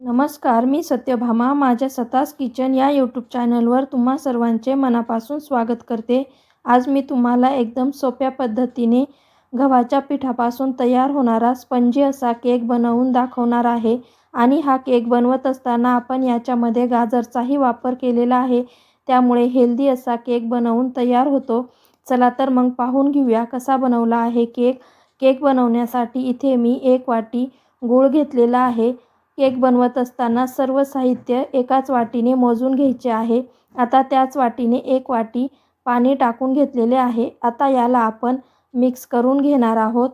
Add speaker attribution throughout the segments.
Speaker 1: नमस्कार मी सत्यभामा. माझ्या सतास किचन या यूट्यूब चॅनलवर तुम्हा सर्वांचे मनापासून स्वागत करते. आज मी तुम्हाला एकदम सोप्या पद्धतीने गव्हाच्या पिठापासून तयार होणारा स्पंजी असा केक बनवून दाखवणार आहे आणि हा केक बनवत असताना आपण याच्यामध्ये गाजरचाही वापर केलेला आहे. त्यामुळे हेल्दी असा केक बनवून तयार होतो. चला तर मग पाहून घेऊया कसा बनवला आहे केक. केक बनवण्यासाठी इथे मी एक वाटी गूळ घेतलेला आहे. केक बनवत असताना सर्व साहित्य एकाच वाटीने मोजून घ्यायचे आहे. आता त्याच वाटीने एक वाटी पाणी टाकून घेतलेले आहे. आता याला आपण मिक्स करून घेणार आहोत.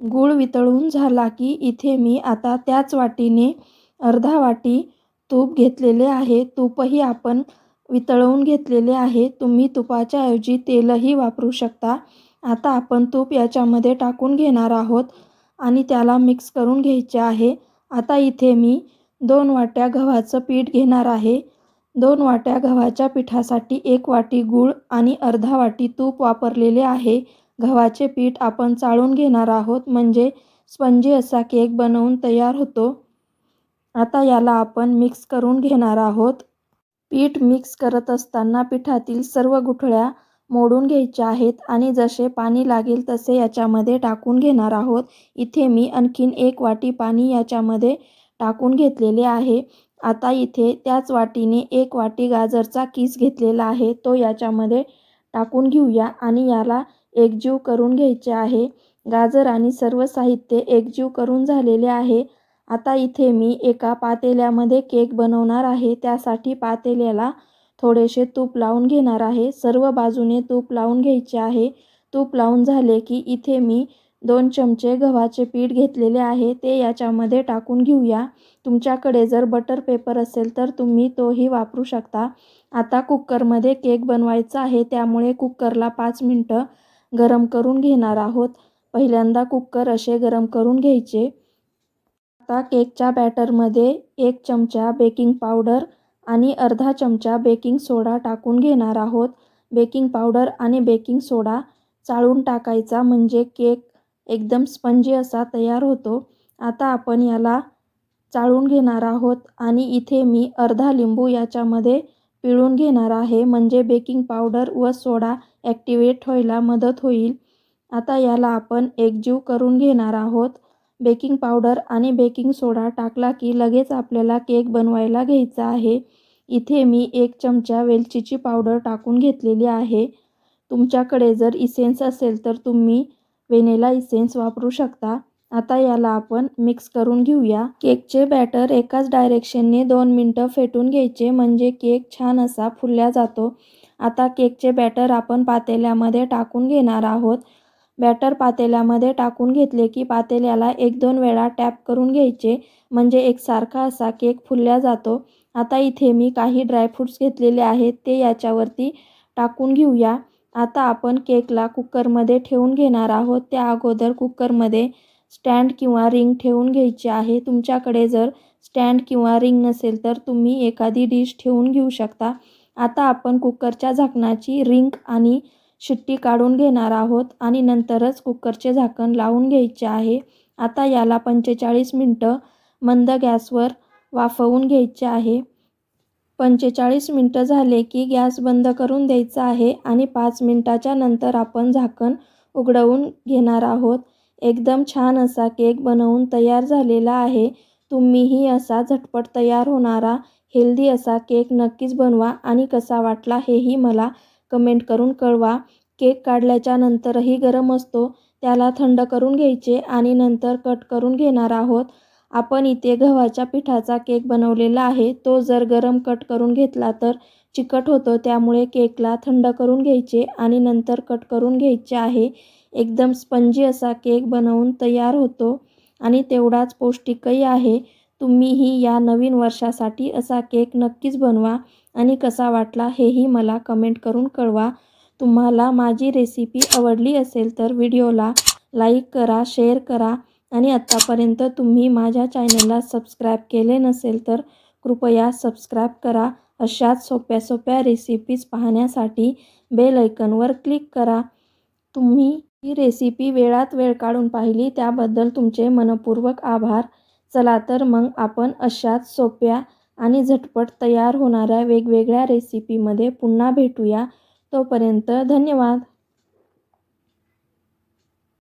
Speaker 1: गूळ वितळून झाला की इथे मी आता त्याच वाटीने अर्धा वाटी तूप घेतलेले आहे. तूपही आपण वितळवून घेतलेले आहे. तुम्ही तुपाच्या ऐवजी तेलही वापरू शकता. आता आपण तूप याच्यामध्ये टाकून घेणार आहोत. आणि त्याला मिक्स करून घ्यायचे आहे. आता इथे मी दोन वाट्या गव्हाचं पीठ घेणार आहे. दोन वाट्या गव्हाच्या पिठासाठी एक वाटी गूळ आणि अर्धा वाटी तूप वापरलेले आहे. गव्हाचे पीठ आपण चाळून घेणार आहोत म्हणजे स्पंजी असा केक बनवून तयार होतो. आता याला आपण मिक्स करून घेणार आहोत. पीठ मिक्स करत असताना पिठातील सर्व गुठळ्या मोडून घ्यायचे आहेत आणि जसे पाणी लागेल तसे याच्यामध्ये टाकून घेणार आहोत. इथे मी आणखीन एक वाटी पाणी याच्यामध्ये टाकून घेतलेले आहे. आता इथे त्याच वाटीने एक वाटी गाजरचा किस घेतलेला आहे. तो याच्यामध्ये टाकून घेऊया आणि याला एकजीव करून घ्यायचे आहे. गाजर आणि सर्व साहित्य एकजीव करून झालेले आहे. आता इथे मी एका पातेल्यामध्ये केक बनवणार आहे. त्यासाठी पातेल्याला थोडेसे तूप लावून घेणार आहे. सर्व बाजूने तूप लावून घ्यायचे आहे. तूप लावून झाले की इथे मी दोन चमचे गव्हाचे पीठ घेतलेले आहे. ते याच्यामध्ये टाकून घेऊया. तुमच्याकडे जर बटर पेपर असेल तर तुम्ही तोही वापरू शकता. आता कुकरमध्ये केक बनवायचा आहे. त्यामुळे कुकरला पाच मिनटं गरम करून घेणार आहोत. पहिल्यांदा कुकर असे गरम करून घ्यायचे. आता केकच्या बॅटरमध्ये एक चमचा बेकिंग पावडर आणि अर्धा चमचा बेकिंग सोडा टाकून घेणार आहोत. बेकिंग पावडर आणि बेकिंग सोडा चाळून टाकायचा म्हणजे केक एकदम स्पंजी असा तयार होतो. आता आपण याला चाळून घेणार आहोत आणि इथे मी अर्धा लिंबू याच्यामध्ये पिळून घेणार आहे म्हणजे बेकिंग पावडर व सोडा ॲक्टिवेट व्हायला मदत होईल. आता याला आपण एकजीव करून घेणार आहोत. बेकिंग पावडर आणि बेकिंग सोडा टाकला की लगेच आपल्याला केक बनवायला घ्यायचा आहे. इथे मी एक चमचा वेलचीची पावडर टाकून घेतलेली आहे. तुमच्याकडे जर इसेन्स असेल तर तुम्ही वेनेला इसेन्स वापरू शकता. आता याला आपण मिक्स करून घेऊया. केकचे बॅटर एकाच डायरेक्शनने दोन मिनटं फेटून घ्यायचे म्हणजे केक छान असा फुलल्या जातो. आता केकचे बॅटर आपण पातेल्यामध्ये टाकून घेणार आहोत. बॅटर पातेल्यामध्ये टाकून घेतले की पातेल्याला एक दोन वेळा टॅप करून घ्यायचे म्हणजे एकसारखा असा केक फुलल्या जातो. आता इथे मी काही ड्रायफ्रूट्स घेतलेले आहेत ते याच्यावरती टाकून घेऊया. आता आपण केकला कुकरमध्ये ठेवून घेणार आहोत. त्या अगोदर कुकरमध्ये स्टँड किंवा रिंग ठेवून घ्यायची आहे. तुमच्याकडे जर स्टँड किंवा रिंग नसेल तर तुम्ही एखादी डिश ठेवून घेऊ शकता. आता आपण कुकरच्या झाकणाची रिंग आणि शिट्टी काढून घेणार आहोत आणि नंतरच कुकरचे झाकण लावून घ्यायचे आहे. आता याला पंचेचाळीस मिनटं मंद गॅसवर वाफवून घ्यायचे आहे. पंचेचाळीस मिनटं झाले की गॅस बंद करून द्यायचा आहे आणि पाच मिनटाच्या नंतर आपण झाकण उघडवून घेणार आहोत. एकदम छान असा केक बनवून तयार झालेला आहे. तुम्हीही असा झटपट तयार होणारा हेल्दी असा केक नक्कीच बनवा आणि कसा वाटला हेही मला कमेंट करून कळवा. केक काढल्याच्या नंतरही गरम असतो त्याला थंड करून घ्यायचे आणि नंतर कट करून घेणार आहोत. आपण इथे गव्हाच्या पिठाचा केक बनवलेला आहे. तो जर गरम कट करून घेतला तर चिकट होतो. त्यामुळे केकला थंड करून घ्यायचे आणि नंतर कट करून घ्यायचे आहे. एकदम स्पंजी असा केक बनवून तयार होतो आणि तेवढाच पौष्टिकही आहे. तुम्हीही या नवीन वर्षासाठी असा केक नक्कीच बनवा आणि कसा वाटला हेही मला कमेंट करून कळवा. तुम्हाला माझी रेसिपी आवडली असेल तर व्हिडिओला लाईक करा शेअर करा आणि आत्तापर्यंत तुम्ही माझ्या चॅनलला सबस्क्राईब केले नसेल तर कृपया सबस्क्राईब करा. अशाच सोप्या सोप्या रेसिपीज पाहण्यासाठी बेल ऐकनवर क्लिक करा. तुम्ही ही रेसिपी वेळात वेळ काढून पाहिली त्याबद्दल तुमचे मनपूर्वक आभार. चला तर मग आपण अशाच सोप्या आणि झटपट तयार होणाऱ्या वेगवेगळ्या रेसिपीमध्ये पुन्हा भेटूया. तोपर्यंत धन्यवाद.